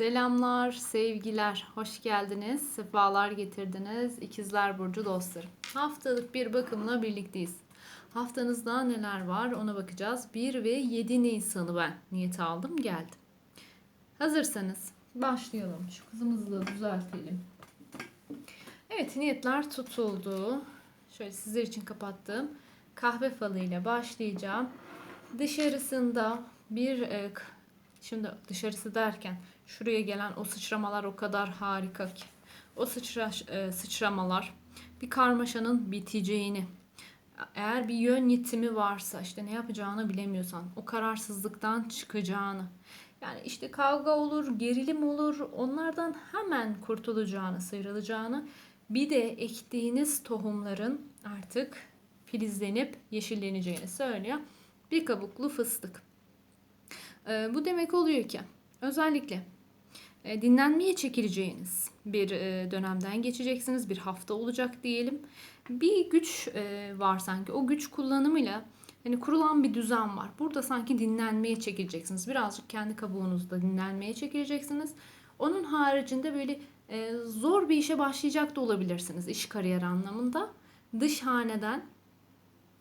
Selamlar, sevgiler. Hoş geldiniz. Sefalar getirdiniz. İkizler Burcu dostlarım. Haftalık bir bakımla birlikteyiz. Haftanızda neler var ona bakacağız. 1 ve 7 Nisan'ı ben niyet aldım geldim. Hazırsanız başlayalım. Şu kızımızı da düzeltelim. Evet niyetler tutuldu. Şöyle sizler için kapattım. Kahve falıyla başlayacağım. Dışarısında bir e, şimdi dışarısı derken şuraya gelen o sıçramalar o kadar harika ki. O sıçra, e, sıçramalar bir karmaşanın biteceğini eğer bir yön yitimi varsa işte ne yapacağını bilemiyorsan o kararsızlıktan çıkacağını yani işte kavga olur, gerilim olur onlardan hemen kurtulacağını, sıyrılacağını bir de ektiğiniz tohumların artık filizlenip yeşilleneceğini söylüyor. Bir kabuklu fıstık. Ee, bu demek oluyor ki özellikle e, dinlenmeye çekileceğiniz bir e, dönemden geçeceksiniz. Bir hafta olacak diyelim. Bir güç e, var sanki. O güç kullanımıyla hani kurulan bir düzen var. Burada sanki dinlenmeye çekileceksiniz. Birazcık kendi kabuğunuzda dinlenmeye çekileceksiniz. Onun haricinde böyle zor bir işe başlayacak da olabilirsiniz iş kariyer anlamında. Dış haneden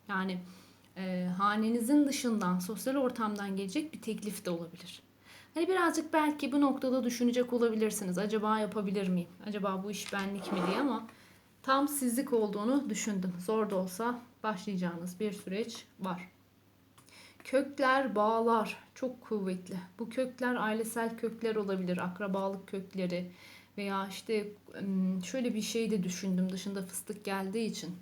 yani e, hanenizin dışından, sosyal ortamdan gelecek bir teklif de olabilir. Hani birazcık belki bu noktada düşünecek olabilirsiniz. Acaba yapabilir miyim? Acaba bu iş benlik mi diye ama tam sizlik olduğunu düşündüm. Zor da olsa başlayacağınız bir süreç var. Kökler, bağlar çok kuvvetli. Bu kökler ailesel kökler olabilir, akrabalık kökleri veya işte şöyle bir şey de düşündüm dışında fıstık geldiği için.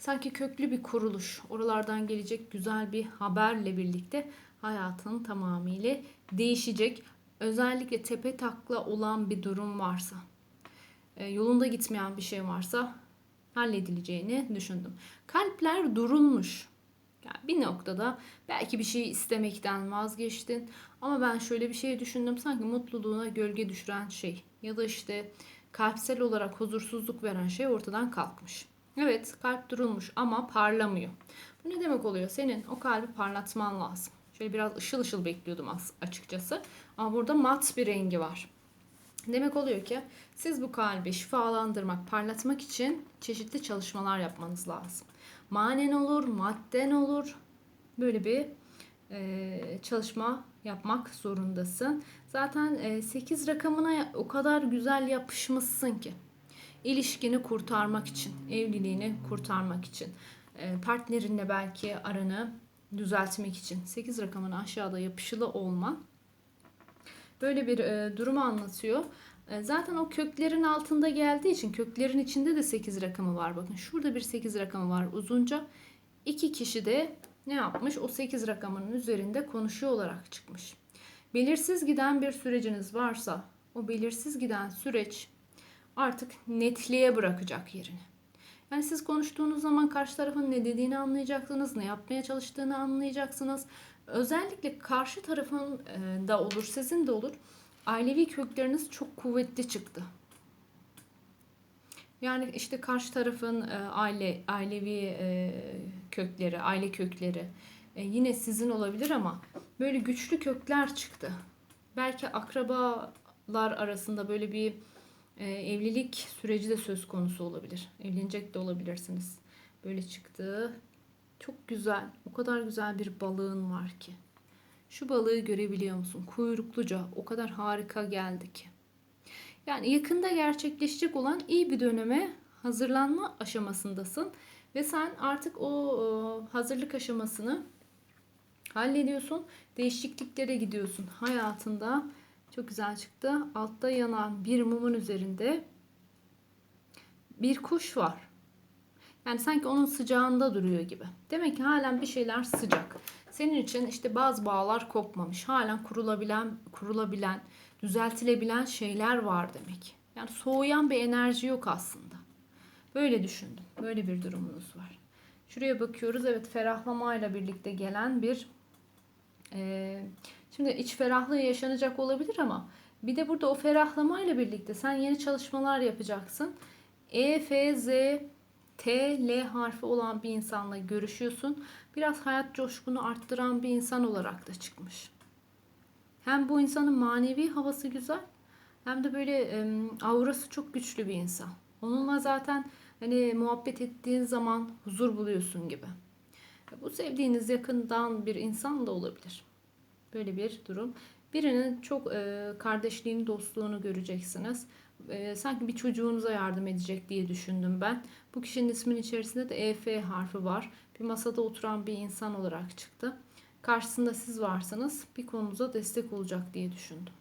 Sanki köklü bir kuruluş, oralardan gelecek güzel bir haberle birlikte hayatın tamamıyla değişecek. Özellikle tepe takla olan bir durum varsa, e, yolunda gitmeyen bir şey varsa halledileceğini düşündüm. Kalpler durulmuş. Yani bir noktada belki bir şeyi istemekten vazgeçtin ama ben şöyle bir şey düşündüm sanki mutluluğuna gölge düşüren şey ya da işte kalpsel olarak huzursuzluk veren şey ortadan kalkmış. Evet kalp durulmuş ama parlamıyor. Bu ne demek oluyor? Senin o kalbi parlatman lazım. Şöyle biraz ışıl ışıl bekliyordum as- açıkçası. Ama burada mat bir rengi var. Demek oluyor ki siz bu kalbi şifalandırmak, parlatmak için çeşitli çalışmalar yapmanız lazım. Manen olur, madden olur. Böyle bir e, çalışma yapmak zorundasın. Zaten e, 8 rakamına o kadar güzel yapışmışsın ki. İlişkini kurtarmak için, evliliğini kurtarmak için, e, partnerinle belki aranı düzeltmek için 8 rakamına aşağıda yapışılı olman böyle bir e, durumu anlatıyor. E, zaten o köklerin altında geldiği için köklerin içinde de 8 rakamı var. Bakın şurada bir 8 rakamı var uzunca. İki kişi de ne yapmış? O 8 rakamının üzerinde konuşuyor olarak çıkmış. Belirsiz giden bir süreciniz varsa o belirsiz giden süreç artık netliğe bırakacak yerini. Yani siz konuştuğunuz zaman karşı tarafın ne dediğini anlayacaksınız, ne yapmaya çalıştığını anlayacaksınız. Özellikle karşı tarafın e, da olur, sizin de olur. Ailevi kökleriniz çok kuvvetli çıktı. Yani işte karşı tarafın e, aile ailevi e, kökleri, aile kökleri yine sizin olabilir ama böyle güçlü kökler çıktı. Belki akrabalar arasında böyle bir evlilik süreci de söz konusu olabilir. Evlenecek de olabilirsiniz. Böyle çıktı. Çok güzel. O kadar güzel bir balığın var ki. Şu balığı görebiliyor musun? Kuyrukluca. O kadar harika geldi ki. Yani yakında gerçekleşecek olan iyi bir döneme hazırlanma aşamasındasın. Ve sen artık o e, hazırlık aşamasını hallediyorsun. Değişikliklere gidiyorsun hayatında. Çok güzel çıktı. Altta yanan bir mumun üzerinde bir kuş var. Yani sanki onun sıcağında duruyor gibi. Demek ki halen bir şeyler sıcak. Senin için işte bazı bağlar kopmamış. Halen kurulabilen, kurulabilen, düzeltilebilen şeyler var demek. Yani soğuyan bir enerji yok aslında. Böyle düşündüm. Böyle bir durumunuz var. Şuraya bakıyoruz. Evet ferahlamayla birlikte gelen bir e, şimdi iç ferahlığı yaşanacak olabilir ama bir de burada o ferahlamayla birlikte sen yeni çalışmalar yapacaksın. E, F, Z, T, L harfi olan bir insanla görüşüyorsun. Biraz hayat coşkunu arttıran bir insan olarak da çıkmış. Hem bu insanın manevi havası güzel hem de böyle e, aurası çok güçlü bir insan. Onunla zaten hani muhabbet ettiğin zaman huzur buluyorsun gibi. Bu sevdiğiniz yakından bir insan da olabilir. Böyle bir durum. Birinin çok e, kardeşliğini, dostluğunu göreceksiniz. E, sanki bir çocuğunuza yardım edecek diye düşündüm ben. Bu kişinin isminin içerisinde de EF harfi var. Bir masada oturan bir insan olarak çıktı. Karşısında siz varsanız bir konunuza destek olacak diye düşündüm.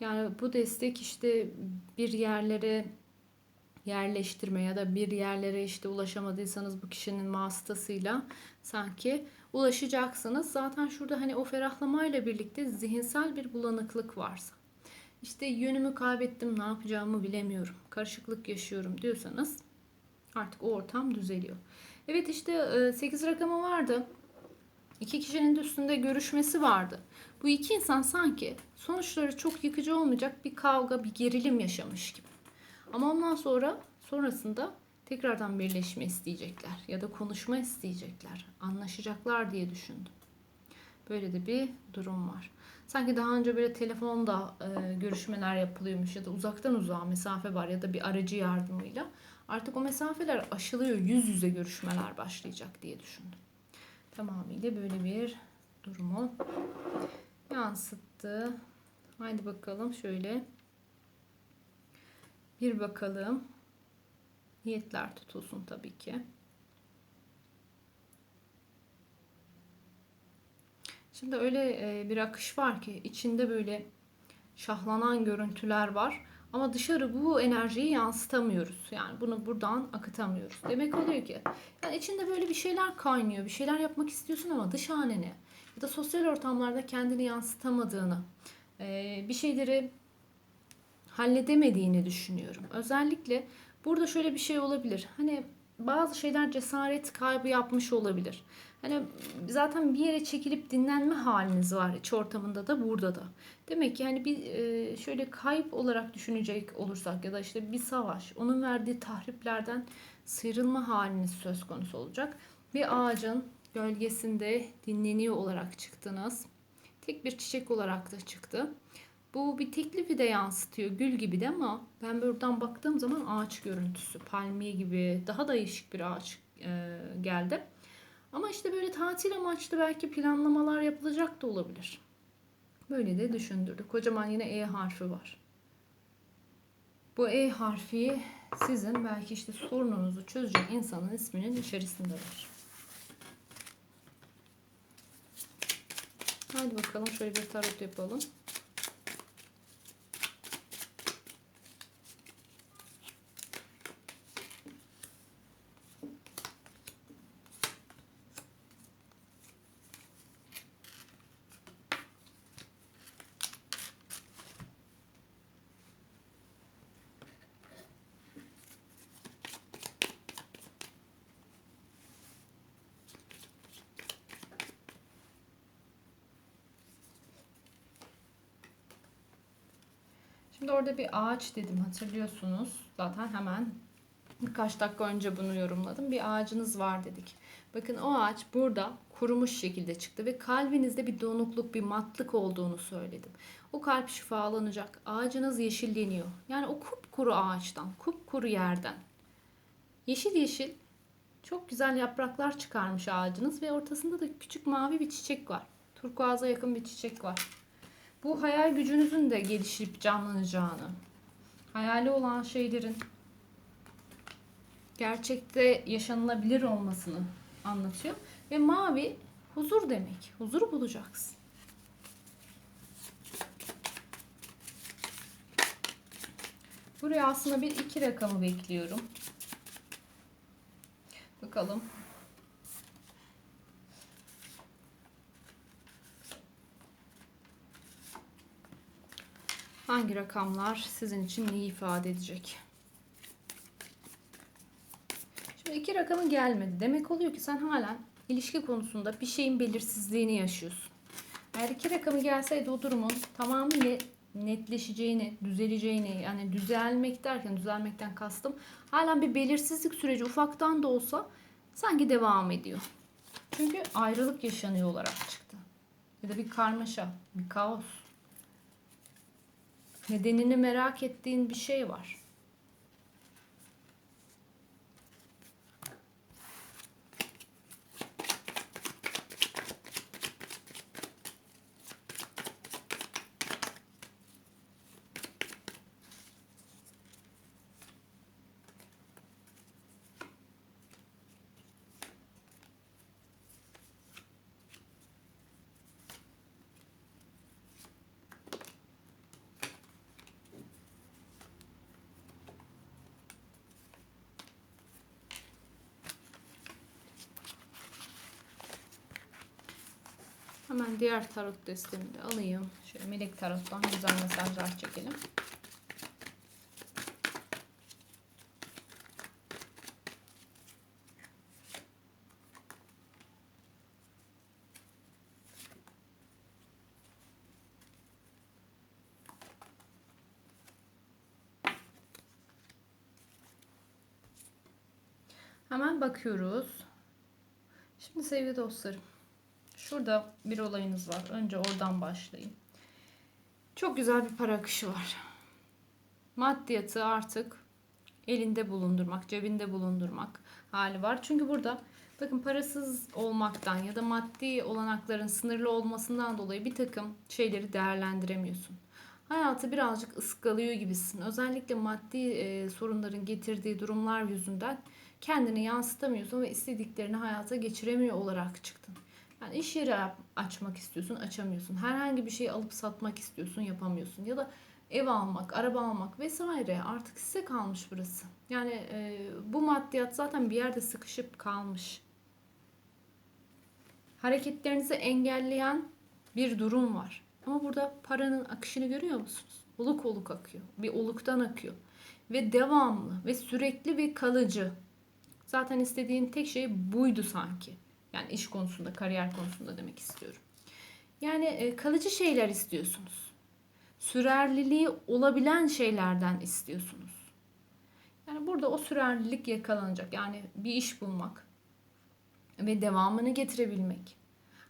Yani bu destek işte bir yerlere yerleştirme ya da bir yerlere işte ulaşamadıysanız bu kişinin vasıtasıyla sanki ulaşacaksınız. Zaten şurada hani o ferahlamayla birlikte zihinsel bir bulanıklık varsa işte yönümü kaybettim ne yapacağımı bilemiyorum karışıklık yaşıyorum diyorsanız artık o ortam düzeliyor. Evet işte 8 rakamı vardı. İki kişinin de üstünde görüşmesi vardı. Bu iki insan sanki sonuçları çok yıkıcı olmayacak bir kavga, bir gerilim yaşamış gibi. Ama ondan sonra sonrasında tekrardan birleşme isteyecekler ya da konuşma isteyecekler, anlaşacaklar diye düşündüm. Böyle de bir durum var. Sanki daha önce böyle telefonda e, görüşmeler yapılıyormuş ya da uzaktan uzağa mesafe var ya da bir aracı yardımıyla. Artık o mesafeler aşılıyor, yüz yüze görüşmeler başlayacak diye düşündüm. Tamamıyla böyle bir durumu yansıttı. Haydi bakalım şöyle bir bakalım. Niyetler tutulsun tabii ki. Şimdi öyle e, bir akış var ki içinde böyle şahlanan görüntüler var. Ama dışarı bu enerjiyi yansıtamıyoruz. Yani bunu buradan akıtamıyoruz. Demek oluyor ki yani içinde böyle bir şeyler kaynıyor. Bir şeyler yapmak istiyorsun ama dış haneni ya da sosyal ortamlarda kendini yansıtamadığını, e, bir şeyleri halledemediğini düşünüyorum. Özellikle burada şöyle bir şey olabilir. Hani bazı şeyler cesaret kaybı yapmış olabilir. Hani zaten bir yere çekilip dinlenme haliniz var iç ortamında da burada da. Demek ki yani bir e, şöyle kayıp olarak düşünecek olursak ya da işte bir savaş onun verdiği tahriplerden sıyrılma haliniz söz konusu olacak. Bir ağacın gölgesinde dinleniyor olarak çıktınız. Tek bir çiçek olarak da çıktı. Bu bir teklifi de yansıtıyor gül gibi de ama ben buradan baktığım zaman ağaç görüntüsü palmiye gibi daha da değişik bir ağaç e, geldi. Ama işte böyle tatil amaçlı belki planlamalar yapılacak da olabilir. Böyle de düşündürdü. Kocaman yine E harfi var. Bu E harfi sizin belki işte sorununuzu çözecek insanın isminin içerisinde var. Hadi bakalım şöyle bir tarot yapalım. Şimdi orada bir ağaç dedim hatırlıyorsunuz. Zaten hemen birkaç dakika önce bunu yorumladım. Bir ağacınız var dedik. Bakın o ağaç burada kurumuş şekilde çıktı ve kalbinizde bir donukluk, bir matlık olduğunu söyledim. O kalp şifalanacak. Ağacınız yeşilleniyor. Yani o kupkuru ağaçtan, kupkuru yerden. Yeşil yeşil çok güzel yapraklar çıkarmış ağacınız ve ortasında da küçük mavi bir çiçek var. Turkuaza yakın bir çiçek var. Bu hayal gücünüzün de gelişip canlanacağını, hayali olan şeylerin gerçekte yaşanılabilir olmasını anlatıyor. Ve mavi huzur demek. Huzuru bulacaksın. Buraya aslında bir iki rakamı bekliyorum. Bakalım Hangi rakamlar sizin için neyi ifade edecek? Şimdi iki rakamı gelmedi. Demek oluyor ki sen halen ilişki konusunda bir şeyin belirsizliğini yaşıyorsun. Eğer iki rakamı gelseydi o durumun tamamıyla netleşeceğini, düzeleceğini yani düzelmek derken düzelmekten kastım halen bir belirsizlik süreci ufaktan da olsa sanki devam ediyor. Çünkü ayrılık yaşanıyor olarak çıktı. Ya da bir karmaşa, bir kaos. Nedenini merak ettiğin bir şey var. Hemen diğer tarot destemi de alayım. Şöyle melek tarottan güzel mesajlar çekelim. Hemen bakıyoruz. Şimdi sevgili dostlarım. Şurada bir olayınız var. Önce oradan başlayayım. Çok güzel bir para akışı var. Maddiyatı artık elinde bulundurmak, cebinde bulundurmak hali var. Çünkü burada bakın parasız olmaktan ya da maddi olanakların sınırlı olmasından dolayı bir takım şeyleri değerlendiremiyorsun. Hayatı birazcık ıskalıyor gibisin. Özellikle maddi e, sorunların getirdiği durumlar yüzünden kendini yansıtamıyorsun ve istediklerini hayata geçiremiyor olarak çıktın. Yani iş yeri açmak istiyorsun, açamıyorsun. Herhangi bir şey alıp satmak istiyorsun, yapamıyorsun. Ya da ev almak, araba almak vesaire artık size kalmış burası. Yani e, bu maddiyat zaten bir yerde sıkışıp kalmış. Hareketlerinizi engelleyen bir durum var. Ama burada paranın akışını görüyor musunuz? Oluk oluk akıyor. Bir oluktan akıyor. Ve devamlı ve sürekli ve kalıcı. Zaten istediğin tek şey buydu sanki. Yani iş konusunda, kariyer konusunda demek istiyorum. Yani e, kalıcı şeyler istiyorsunuz. Sürerliliği olabilen şeylerden istiyorsunuz. Yani burada o sürerlilik yakalanacak. Yani bir iş bulmak ve devamını getirebilmek.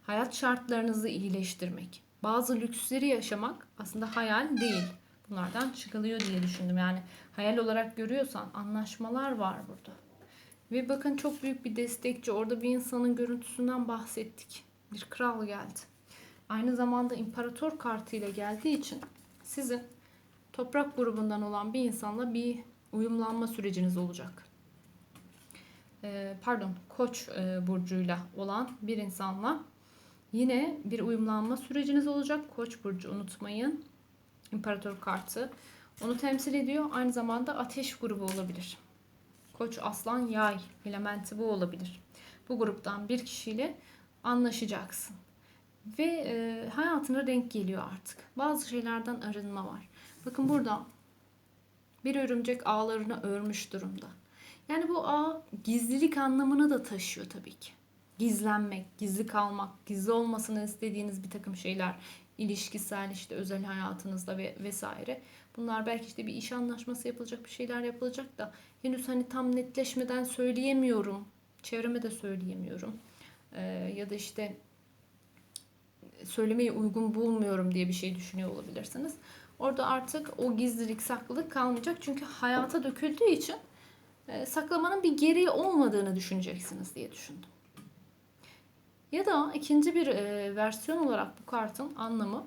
Hayat şartlarınızı iyileştirmek. Bazı lüksleri yaşamak aslında hayal değil. Bunlardan çıkılıyor diye düşündüm. Yani hayal olarak görüyorsan anlaşmalar var burada. Ve bakın çok büyük bir destekçi. Orada bir insanın görüntüsünden bahsettik. Bir kral geldi. Aynı zamanda imparator kartıyla geldiği için sizin toprak grubundan olan bir insanla bir uyumlanma süreciniz olacak. Ee, pardon, koç e, burcuyla olan bir insanla yine bir uyumlanma süreciniz olacak. Koç burcu unutmayın. İmparator kartı onu temsil ediyor. Aynı zamanda ateş grubu olabilir. Koç, aslan, yay elementi bu olabilir. Bu gruptan bir kişiyle anlaşacaksın. Ve e, hayatına renk geliyor artık. Bazı şeylerden arınma var. Bakın burada bir örümcek ağlarını örmüş durumda. Yani bu ağ gizlilik anlamını da taşıyor tabii ki. Gizlenmek, gizli kalmak, gizli olmasını istediğiniz bir takım şeyler, ilişkisel işte özel hayatınızda ve vesaire. Bunlar belki işte bir iş anlaşması yapılacak, bir şeyler yapılacak da henüz hani tam netleşmeden söyleyemiyorum. Çevreme de söyleyemiyorum. Ee, ya da işte söylemeyi uygun bulmuyorum diye bir şey düşünüyor olabilirsiniz. Orada artık o gizlilik, saklılık kalmayacak. Çünkü hayata döküldüğü için e, saklamanın bir gereği olmadığını düşüneceksiniz diye düşündüm. Ya da ikinci bir e, versiyon olarak bu kartın anlamı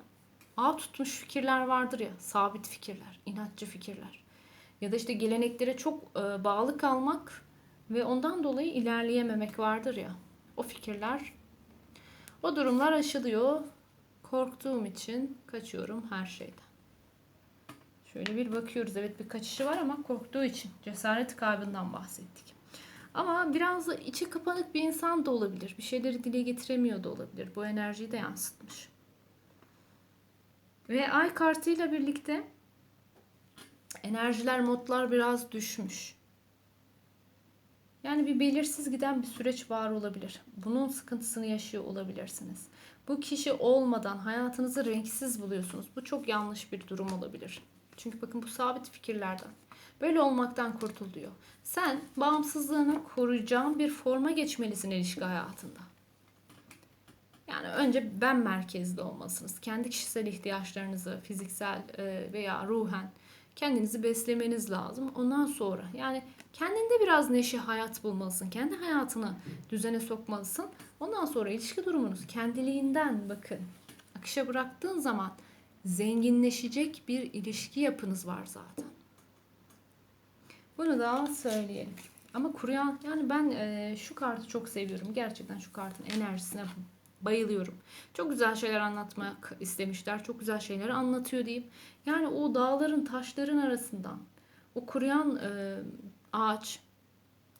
ağ tutmuş fikirler vardır ya, sabit fikirler, inatçı fikirler. Ya da işte geleneklere çok e, bağlı kalmak ve ondan dolayı ilerleyememek vardır ya. O fikirler, o durumlar aşılıyor. Korktuğum için kaçıyorum her şeyden. Şöyle bir bakıyoruz. Evet bir kaçışı var ama korktuğu için cesaret kaybından bahsettik. Ama biraz da içi kapanık bir insan da olabilir. Bir şeyleri dile getiremiyor da olabilir. Bu enerjiyi de yansıtmış. Ve ay kartıyla birlikte enerjiler, modlar biraz düşmüş. Yani bir belirsiz giden bir süreç var olabilir. Bunun sıkıntısını yaşıyor olabilirsiniz. Bu kişi olmadan hayatınızı renksiz buluyorsunuz. Bu çok yanlış bir durum olabilir. Çünkü bakın bu sabit fikirlerden. Böyle olmaktan kurtul diyor. Sen bağımsızlığını koruyacağın bir forma geçmelisin ilişki hayatında. Yani önce ben merkezli olmalısınız. Kendi kişisel ihtiyaçlarınızı fiziksel e, veya ruhen kendinizi beslemeniz lazım. Ondan sonra yani kendinde biraz neşe hayat bulmalısın. Kendi hayatını düzene sokmalısın. Ondan sonra ilişki durumunuz kendiliğinden bakın. Akışa bıraktığın zaman zenginleşecek bir ilişki yapınız var zaten. Bunu da söyleyelim. Ama kuruyan yani ben e, şu kartı çok seviyorum. Gerçekten şu kartın enerjisine bayılıyorum. Çok güzel şeyler anlatmak istemişler. Çok güzel şeyleri anlatıyor diyeyim. Yani o dağların taşların arasından o kuruyan e, ağaç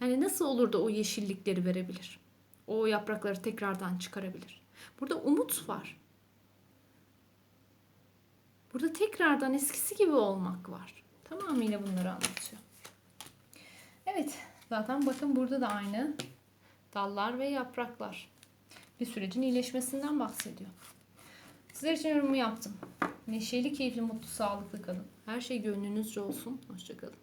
yani nasıl olur da o yeşillikleri verebilir? O yaprakları tekrardan çıkarabilir. Burada umut var. Burada tekrardan eskisi gibi olmak var. Tamamıyla bunları anlatıyor. Evet, zaten bakın burada da aynı dallar ve yapraklar. Bir sürecin iyileşmesinden bahsediyor. Sizler için yorumumu yaptım. Neşeli, keyifli, mutlu, sağlıklı kalın. Her şey gönlünüzce olsun. Hoşçakalın.